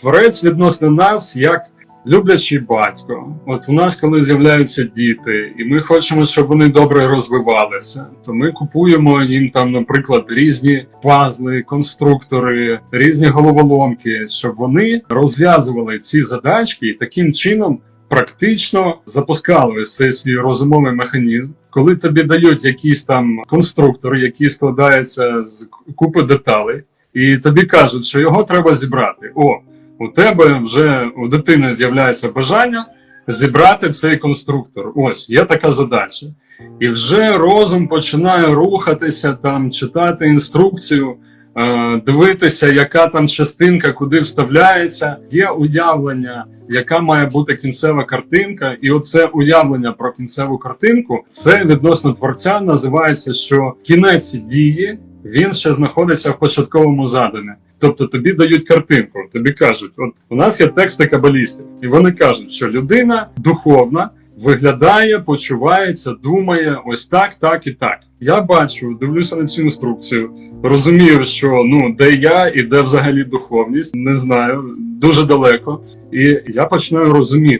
Творець відносно нас як люблячий батько. От у нас, коли з'являються діти, і ми хочемо, щоб вони добре розвивалися, то ми купуємо їм там, наприклад, різні пазли, конструктори, різні головоломки, щоб вони розв'язували ці задачки і таким чином. Практично запускали цей свій розумовий механізм, коли тобі дають якийсь там конструктор, який складається з купи деталей, і тобі кажуть, що його треба зібрати. О, у тебе вже у дитини з'являється бажання зібрати цей конструктор. Ось є така задача. І вже розум починає рухатися, там, читати інструкцію, е, дивитися, яка там частинка куди вставляється. Є уявлення, яка має бути кінцева картинка, і оце уявлення про кінцеву картинку, це відносно творця називається, що кінець дії він ще знаходиться в початковому задумі. Тобто тобі дають картинку, тобі кажуть, от у нас є тексти кабалістів, і вони кажуть, що людина духовна виглядає, почувається, думає ось так, так і так. Я бачу, дивлюся на цю інструкцію, розумію, що ну де я і де взагалі духовність, не знаю, дуже далеко. І я починаю розуміти.